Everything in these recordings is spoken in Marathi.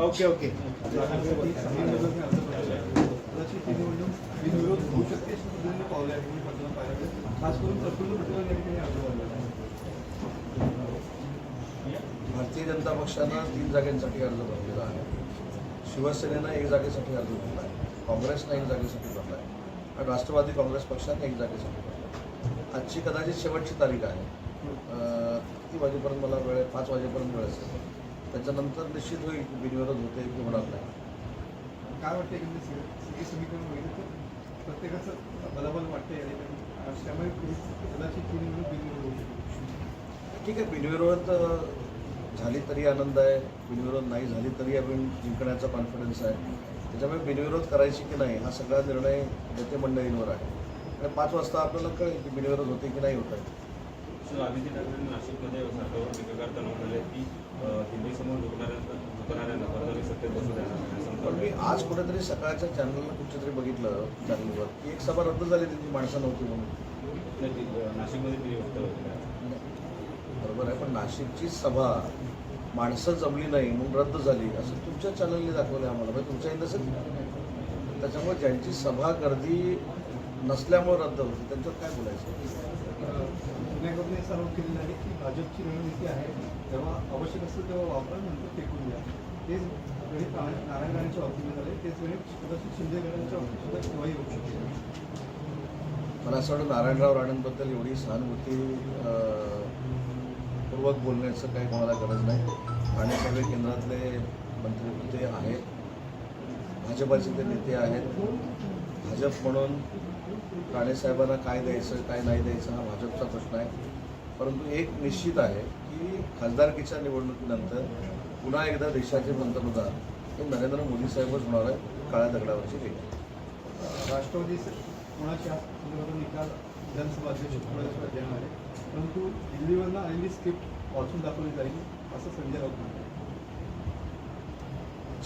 Okay okay. भारतीय जनता पक्षानं तीन जागांसाठी अर्ज भरलेला आहे. शिवसेनेनं एक जागेसाठी अर्ज भरला आहे. काँग्रेसनं एक जागेसाठी भरला आहे. आणि राष्ट्रवादी काँग्रेस पक्षाने एक जागेसाठी भरला आहे. आजची कदाचित शेवटची तारीख आहे. किती वाजेपर्यंत मला वेळ आहे पाच वाजेपर्यंत वेळ असेल. त्याच्यानंतर निश्चित होईल की बिनविरोध होते की होणार नाही. काय वाटतं एकंदरीत सगळं समीकरण बघितलं तर प्रत्येकाचं बलाबल वाटतं त्यामुळे कदाचित बिनविरोध ठीक आहे बिनविरोध झाली तरी आनंद आहे. बिनविरोध नाही झाली तरी आपण जिंकण्याचा कॉन्फिडन्स आहे. त्याच्यामुळे बिनविरोध करायची की नाही हा सगळा निर्णय नेते मंडळींवर आहे. आणि पाच वाजता आपल्याला कळेल की बिनविरोध होते की नाही होत आहे. आदित्य ठाकरेंनी नाशिकमध्ये सरकारवर टीका करताना म्हणाले की दिल्लीसमोर झुकणाऱ्या झुकणाऱ्यांना परत सत्तेत बसू असं पण मी. आज कुठेतरी सकाळच्या चॅनलला कुठेतरी बघितलं चॅनलवर की एक सभा रद्द झाली त्यांची माणसं नव्हती म्हणून. ती, नाशिकमध्ये वक्तव्य केलं बरोबर आहे पण नाशिकची सभा माणसं जमली नाही म्हणून रद्द झाली. असं तुमच्या चॅनलने दाखवलं आम्हाला. म्हणजे तुमच्या नसेल त्याच्यामुळे ज्यांची सभा गर्दी नसल्यामुळे रद्द होती त्यांच्यावर काय बोलायचं? आरोप केलेला आहे की भाजपची रणनीती आहे जेव्हा आवश्यक असेल तेव्हा वापरा नंतर फेकून द्या तेच गणित नारायण नारायण राणेच्या बाबतीत झाले तेच गणित कदाचित शिंदे बाबतीत सुद्धा केव्हाही होऊ शकते. मला असं वाटतं नारायणराव राणेंबद्दल एवढी सहानुभूती पूर्वक बोलण्याचं काही कोणाला गरज नाही. आणि सगळे केंद्रातले मंत्री होते आहेत. भाजपाचे ते नेते आहेत. भाजप म्हणून राणेसाहेबांना काय द्यायचं काय नाही द्यायचं हा भाजपचा प्रश्न आहे. परंतु एक निश्चित आहे की खासदारकीच्या निवडणुकीनंतर पुन्हा एकदा देशाचे पंतप्रधान हे नरेंद्र मोदी साहेबच होणार आहे काळ्या दगडावरची रेषा राष्ट्रवादी निकाल विधानसभा अध्यक्ष देणार आहे? परंतु दिल्लीवरनं आलेली स्क्रिप्ट वाचून दाखवली जाईल असं संजय राऊत म्हणतात.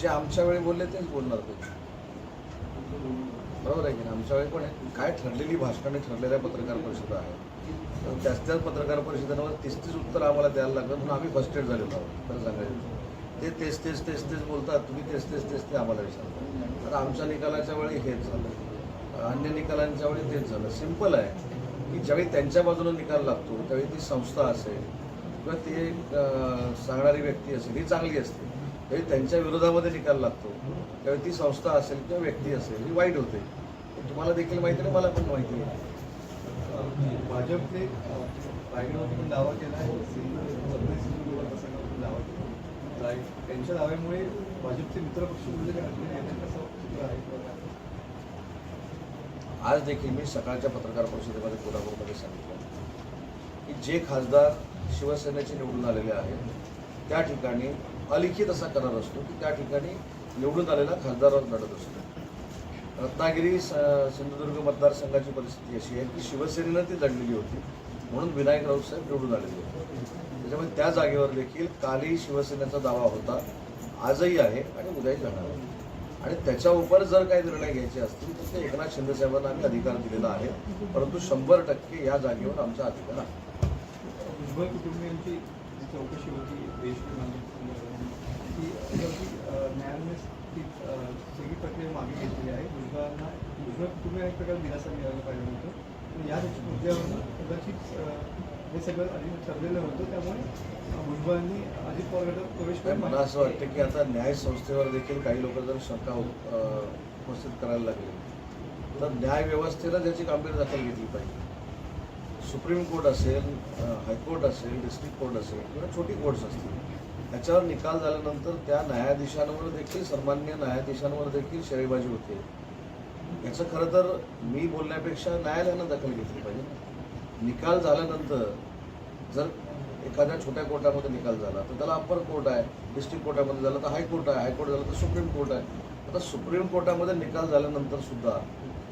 जे आमच्या वेळी बोलले तेच बोलणार ते. बरोबर आहे की नाही? आमच्या वेळी पण काय ठरलेली भाषणाने ठरलेल्या पत्रकार परिषदा आहेत तर त्याच त्याच पत्रकार परिषदांवर तीस तीस उत्तर आम्हाला द्यायला लागलं म्हणून आम्ही फस्टेड झालेलो आहोत. खरं सांगायचं ते तेच तेच तेच तेच बोलतात तुम्ही तेच तेच तेच ते आम्हाला विचारता आता आमच्या निकालाच्या वेळी हेच झालं. अन्य निकालांच्या वेळी तेच झालं. सिंपल आहे की ज्यावेळी त्यांच्या बाजूला निकाल लागतो त्यावेळी ती संस्था असेल किंवा ती एक सांगणारी व्यक्ती असेल ही चांगली असते. त्यावेळी त्यांच्या विरोधामध्ये निकाल लागतो. त्यावेळी ती संस्था असेल किंवा व्यक्ती असेल ही वाईट होते. तुम्हाला देखील माहिती आहे मला पण माहिती आहे. भाजपने दावा केला आहे. दावा केला त्यांच्या दाव्यामुळे भाजपचे मित्रपक्ष म्हणजे कसं आहे. काय? आज देखील मी सकाळच्या पत्रकार परिषदेमध्ये कोल्हापूरमध्ये सांगितलं की जे खासदार शिवसेनेचे निवडून आलेले आहेत त्या ठिकाणी अलिखित असा करार असतो की त्या ठिकाणी निवडून आलेला खासदारावर लढत असतो. रत्नागिरी स- सिंधुदुर्ग मतदारसंघाची परिस्थिती अशी आहे की शिवसेनेनं ती लढलेली होती म्हणून विनायक राऊत साहेब निवडून आलेले होते. त्याच्यामुळे त्या जागेवर देखील कालही शिवसेनेचा दावा होता आजही आहे आणि उद्याही जाणार आहे. आणि त्याच्या उपर जर काही निर्णय घ्यायचे असतील तर ते एकनाथ शिंदे साहेबांना आम्ही अधिकार दिलेला आहे परंतु शंभर टक्के या जागेवर आमचा अधिकार आहे भुजबळ कुटुंबियांची जी चौकशी होती देशमुख ती त्याच्यावरती अं, न्यायालयाने ती अं, मागे घेतलेली आहे. भुजबळांना भुजबळ कुटुंबियांना एक प्रकारे दिलासा मिळायला पाहिजे होतं. पण या मुद्द्यावरून कदाचित हे सगळं आधी ठरलेलं होतं. त्यामुळे भुजबळांनी अजित पवार गटात प्रवेश मला असं वाटतं की आता न्याय संस्थेवर देखील काही लोक जर शंका उपस्थित करायला लागले तर न्याय व्यवस्थेला त्याची गंभीर दखल घेतली पाहिजे. सुप्रीम कोर्ट असेल हायकोर्ट असेल डिस्ट्रिक्ट कोर्ट असेल किंवा छोटी कोर्ट्स असतील त्याच्यावर निकाल झाल्यानंतर त्या न्यायाधीशांवर देखील सन्मान्य न्यायाधीशांवर देखील शेरेबाजी होते. याचं खरं तर मी बोलण्यापेक्षा न्यायालयानं दखल घेतली पाहिजे निकाल झाल्यानंतर जर एखाद्या छोट्या कोर्टामध्ये निकाल झाला तर त्याला अप्पर कोर्ट आहे डिस्ट्रिक्ट कोर्टामध्ये झालं तर हायकोर्ट आहे हायकोर्ट झालं तर सुप्रीम कोर्ट आहे. आता सुप्रीम कोर्टामध्ये निकाल झाल्यानंतर सुद्धा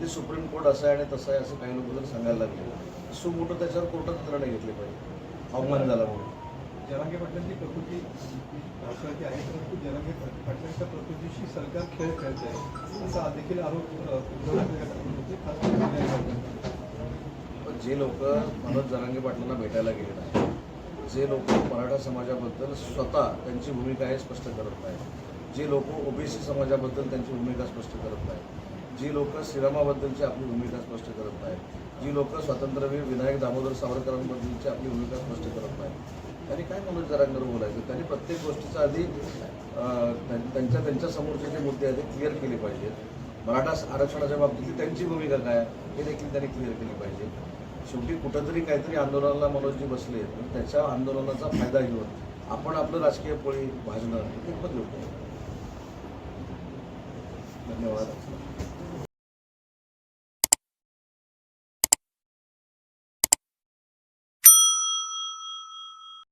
ते सुप्रीम कोर्ट असं आहे आणि तसं आहे असं काही लोक जर सांगायला लागले सुमोठं त्याच्यावर कोर्टात निर्णय घेतले पाहिजे. अवमान झाला म्हणून. जरांगे पाटलांची प्रकृती राष्ट्रवादी आहे परंतु जरांगे पाटलांच्या प्रकृतीशी सरकार खेळ खेळत आहे असा देखील आरोप होते. खास पण जे लोक मनोज जरांगे पाटलांना भेटायला गेले नाही जे लोक मराठा समाजाबद्दल स्वतः त्यांची भूमिका आहे स्पष्ट करत नाही जे लोक ओबीसी समाजाबद्दल त्यांची भूमिका स्पष्ट करत नाहीत. जी लोक श्रीरामाबद्दलची आपली भूमिका स्पष्ट करत नाहीत. जी लोक स्वातंत्र्यवीर विनायक दामोदर सावरकरांबद्दलची आपली भूमिका स्पष्ट करत नाही त्यांनी काय मनोज जरांगर बोलायचं? त्यांनी प्रत्येक गोष्टीचा आधी त्यां- त्यांच्या त्यांच्या समोरचे जे मुद्दे आहेत ते क्लिअर केले पाहिजेत. मराठा आरक्षणाच्या बाबतीत त्यांची भूमिका काय हे देखील त्यांनी क्लिअर केली पाहिजे. शेवटी कुठंतरी काहीतरी आंदोलनाला मनोजजी बसले आणि त्याच्या आंदोलनाचा फायदा घेऊन आपण आपलं राजकीय पोळी भाजणं हे पण धन्यवाद.